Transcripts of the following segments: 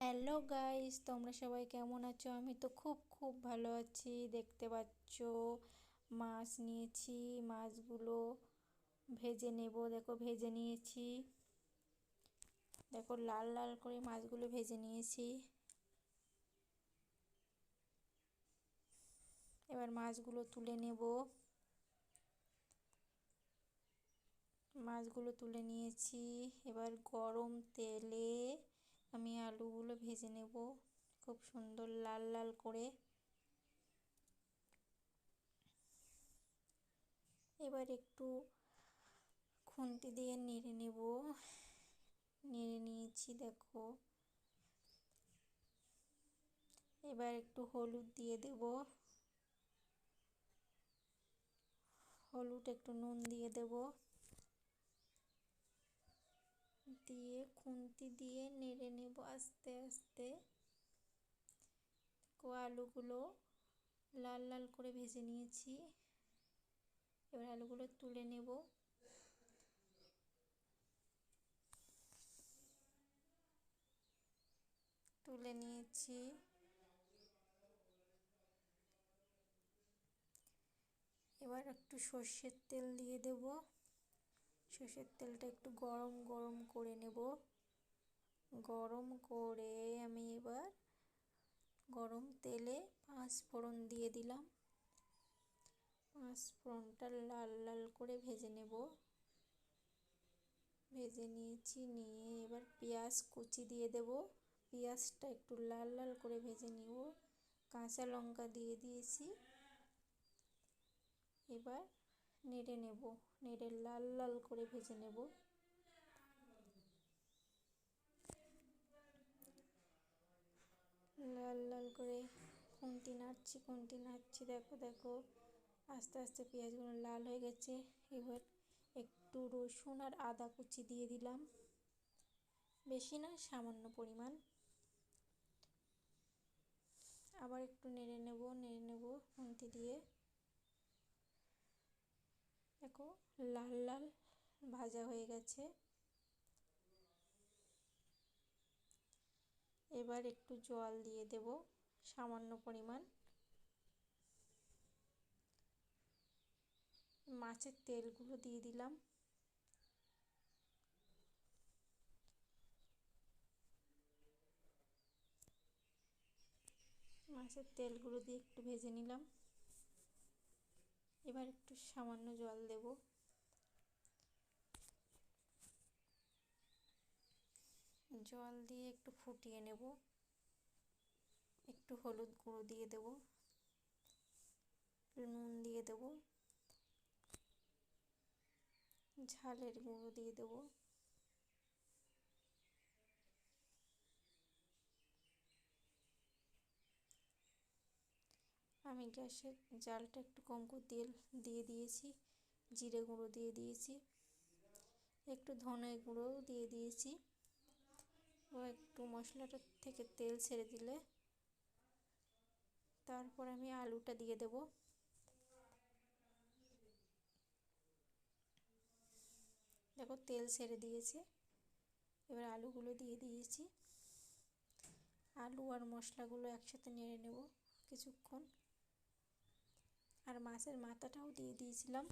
Hello guys তোমরা সবাই কেমন আছো? আমি তো খুব খুব ভালো আছি। দেখতে পাচ্ছ, মাছ নিয়েছি, মাছগুলো ভেজে নেব। দেখো, ভেজে নিয়েছি। দেখো, লাল লাল করে মাছগুলো ভেজে নিয়েছি। এবার মাছগুলো তুলে নেব। মাছগুলো তুলে নিয়েছি। এবার গরম তেলে আমি আলুগুলো ভেজে নেব। খুব সুন্দর লাল লাল করে। এবার একটু খুন্তি দিয়ে নেড়ে নেব। নেড়ে নিয়েছি, দেখো। এবার একটু হলুদ দিয়ে দেব। হলুদ একটু নুন দিয়ে দেবো। দিয়ে খুন্তি দিয়ে নেড়ে নেব আস্তে আস্তে। আলুগুলো লাল লাল করে ভেজে নিয়েছি। এবার আলুগুলো তুলে নেব। তুলে নিয়েছি। এবার একটু সর্ষের তেল দিয়ে দেবো। সর্ষের তেলটা একটু গরম গরম করে নেব। গরম করে আমি এবার গরম তেলে পাঁচ ফোড়ন দিয়ে দিলাম। পাঁচ ফোড়নটা লাল লাল করে ভেজে নেব। ভেজে নিয়েছি, নিয়ে এবার পেঁয়াজ কুচি দিয়ে দেব। পেঁয়াজটা একটু লাল লাল করে ভেজে নিব। কাঁচা লঙ্কা দিয়ে দিয়েছি। এবার নেড়ে নেব, নেড়ে লাল লাল করে ভেজে নেব। লাল লাল করে খুন্তি নাড়ছি খুন্তি নাড়ছি, দেখো দেখো, আস্তে আস্তে পেঁয়াজগুলো লাল হয়ে গেছে। এবার একটু রসুন আর আদা কুচি দিয়ে দিলাম। বেশি না, সামান্য পরিমাণ। আবার একটু নেড়ে নেব নেড়ে নেব খুন্তি দিয়ে। দেখো লাল লাল ভাজা হয়ে গেছে। এবার একটু জল দিয়ে দেব সামান্য পরিমাণ। মাছের তেলগুলো দিয়ে দিলাম। মাছের তেলগুলো দিয়ে একটু ভেজে নিলাম। এবার একটু সামান্য জল দেব। জল দিয়ে একটু ফুটিয়ে নেব। একটু হলুদ গুঁড়ো দিয়ে দেব। নুন দিয়ে দেব। ঝালের গুঁড়ো দিয়ে দেবো। আমি গ্যাসের জালটা একটু কম করে তেল দিয়ে দিয়েছি, জিরে গুঁড়ো দিয়ে দিয়েছি, একটু ধনে গুঁড়োও দিয়ে দিয়েছি। ও একটু মশলাটা থেকে তেল ছেড়ে দিলে তারপর আমি আলুটা দিয়ে দেব। দেখো তেল ছেড়ে দিয়েছে, এবার আলুগুলো দিয়ে দিয়েছি। আলু আর মশলাগুলো একসাথে নেড়ে নেব কিছুক্ষণ। আর মাছের মাথাটাও দিয়ে দিয়েছিলাম।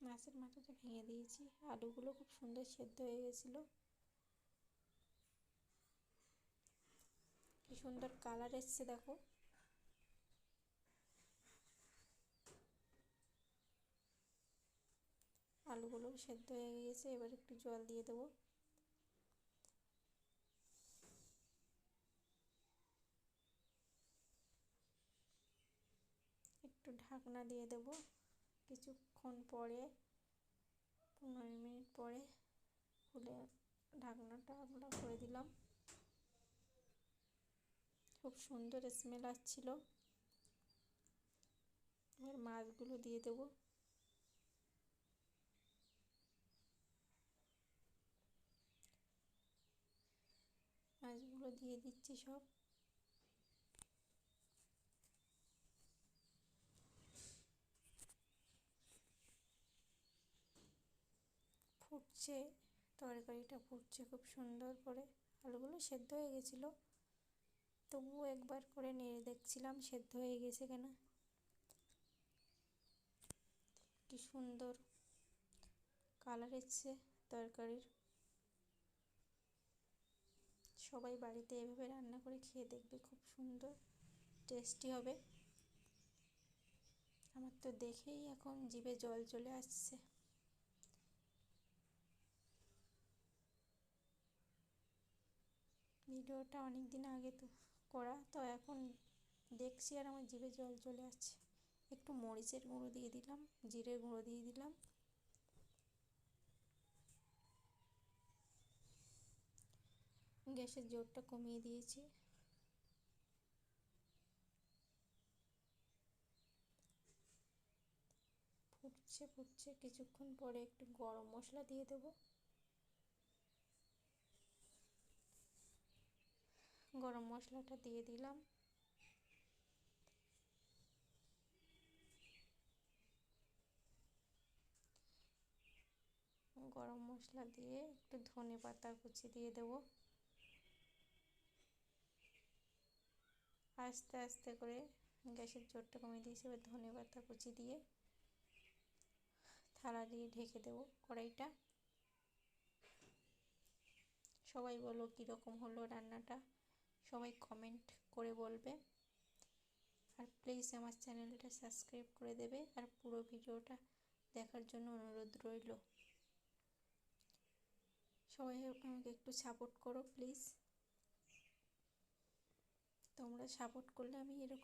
মাছের মাথাটা ভেঙে দিয়েছি। আলুগুলো খুব সুন্দর সেদ্ধ হয়ে গেছিল। কি সুন্দর কালার এসছে দেখো। আলুগুলো সেদ্ধ হয়ে গিয়েছে, এবার একটু জল দিয়ে দেবো একটু ঢাকনা দিয়ে দেব। কিছুক্ষণ পরে, পনেরো মিনিট পরে খুলে ঢাকনাটা আমরা করে দিলাম। খুব সুন্দর স্মেল আসছিল। এবার মাছগুলো দিয়ে দেব। মাছগুলো দিয়ে দিচ্ছি সব। ফুটছে, তরকারিটা ফুটছে খুব সুন্দর করে। আলুগুলো সেদ্ধ হয়ে গেছিল। তবুও একবার করে নেড়ে দেখছিলাম সেদ্ধ হয়ে গেছে কেনা। কি সুন্দর কালার এসছে তরকারির। সবাই বাড়িতে এভাবে রান্না করে খেয়ে দেখবে, খুব সুন্দর টেস্টি হবে। আমার তো দেখেই এখন জিভে জল চলে আসছে। ভিডিওটা অনেক দিন আগে তো করা, তো এখন দেখছি আর আমার জিভে জল চলে আসছে। একটু মরিচের গুঁড়ো দিয়ে দিলাম জিরে গুঁড়ো দিয়ে দিলাম। গ্যাসের জোরটা কমিয়ে দিয়েছি। ফুটছে ফুটছে, কিছুক্ষণ পরে একটু গরম মশলা দিয়ে দেবো। গরম মশলাটা দিয়ে দিলাম। গরম মশলা দিয়ে একটু ধনে পাতা কুচি দিয়ে দেবো। আস্তে আস্তে করে গ্যাসের জোরটা কমিয়ে দিয়েছি, এবার ধনে পাতা কুচি দিয়ে থালা দিয়ে ঢেকে দেবো কড়াইটা। সবাই বলো কীরকম হলো রান্নাটা? সবাই কমেন্ট করে বলবে। আর প্লিজ আমার চ্যানেলটা সাবস্ক্রাইব করে দেবে। আর পুরো ভিডিওটা দেখার জন্য অনুরোধ রইল। সবাই আমাকে একটু সাপোর্ট করো প্লিজ তোমরা সাপোর্ট করলে আমি এরকম